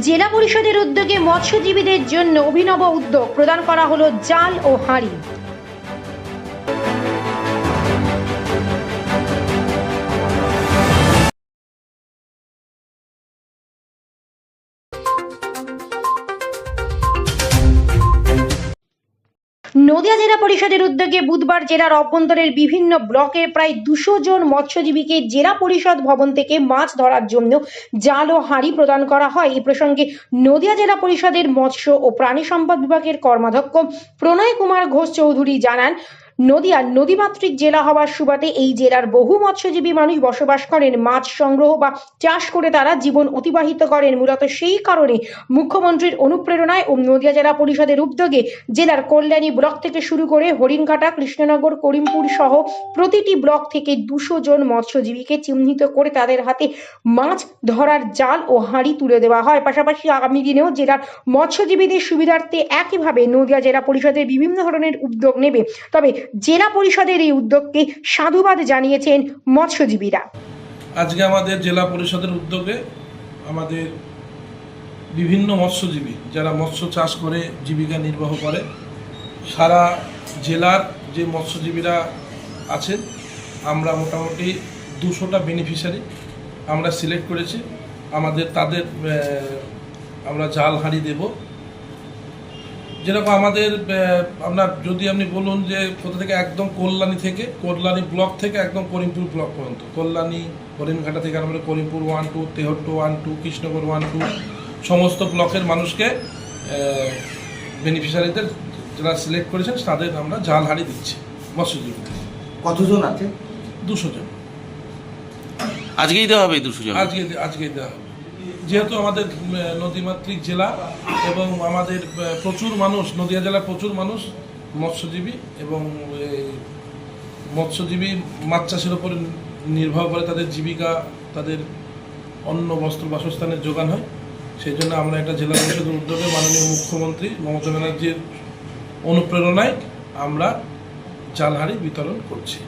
জেলা পরিষদের উদ্যোগে মৎস্যজীবীদের জন্য অভিনব উদ্যোগ প্রদান করা হলো জাল ও হাঁড়ি। নদিয়া জেলা পরিষদের উদ্যোগে বুধবার জেলার অভ্যন্তরের বিভিন্ন ব্লকের প্রায় দুশো জন মৎস্যজীবীকে জেলা পরিষদ ভবন থেকে মাছ ধরার জন্য জাল ও হাঁড়ি প্রদান করা হয়। এই প্রসঙ্গে নদিয়া জেলা পরিষদের মৎস্য ও প্রাণী সম্পদ বিভাগের কর্মাধ্যক্ষ প্রণয় কুমার ঘোষ চৌধুরী জানান নদিয়া নদীমাতৃক জেলা হওয়ার সুবাদে এই জেলার বহু মৎস্যজীবী মানুষ বসবাস করেন, মাছ সংগ্রহ বা চাষ করে তারা জীবন অতিবাহিত করেন। মূলত সেই কারণে মুখ্যমন্ত্রীর অনুপ্রেরণায় ও নদিয়া জেলা পরিষদের উদ্যোগে জেলার কল্যাণী ব্লক থেকে শুরু করে হরিণঘাটা, কৃষ্ণনগর, করিমপুর সহ প্রতিটি ব্লক থেকে দুশো জন মৎস্যজীবীকে চিহ্নিত করে তাদের হাতে মাছ ধরার জাল ও হাঁড়ি তুলে দেওয়া হয়। পাশাপাশি আগামী দিনেও জেলার মৎস্যজীবীদের সুবিধার্থে একইভাবে নদিয়া জেলা পরিষদের বিভিন্ন ধরনের উদ্যোগ নেবে। তবে জেলা পরিষদের এই উদ্যোগকে সাধুবাদ জানিয়েছেন মৎস্যজীবীরা। আজকে আমাদের জেলা পরিষদের উদ্যোগে আমাদের বিভিন্ন মৎস্যজীবী যারা মৎস্য চাষ করে, জীবিকা নির্বাহ করে, সারা জেলার যে মৎস্যজীবীরা আছেন, আমরা মোটামুটি দুশোটা বেনিফিশিয়ারি আমরা সিলেক্ট করেছি। আমাদের তাদের আমরা জাল হাঁড়ি দেব। যেরকম আমাদের আপনার যদি আপনি বলুন যে কোথা থেকে একদম কল্যাণী থেকে কল্যাণী ব্লক থেকে একদম করিমপুর ব্লক পর্যন্ত। কল্যাণী হরিণঘাটা থেকে আরম্ভ করে Karimpur one two Tehatta one two Krishnanagar one two সমস্ত ব্লকের মানুষকে বেনিফিশিয়ারিদের যারা সিলেক্ট করেছেন তাদের আমরা জাল হাড়ি দিচ্ছি মৎস্যজীবীদের কতজন আছে? দুশো জন। আজকেই দেওয়া হবে দুশো জন আজকে আজকেই দেওয়া হবে। যেহেতু আমাদের নদীমাতৃক জেলা এবং আমাদের প্রচুর মানুষ, নদীয়া জেলার প্রচুর মানুষ মৎস্যজীবী এবং মৎস্যজীবী মাছ চাষের উপর নির্ভর করে তাদের জীবিকা, তাদের অন্ন, বস্ত্র, বাসস্থানের যোগান হয়। সেই জন্য আমরা একটা জেলা পরিষদের উদ্যোগে মাননীয় মুখ্যমন্ত্রী মমতা ব্যানার্জির অনুপ্রেরণায় আমরা জালহাড়ি বিতরণ করছি।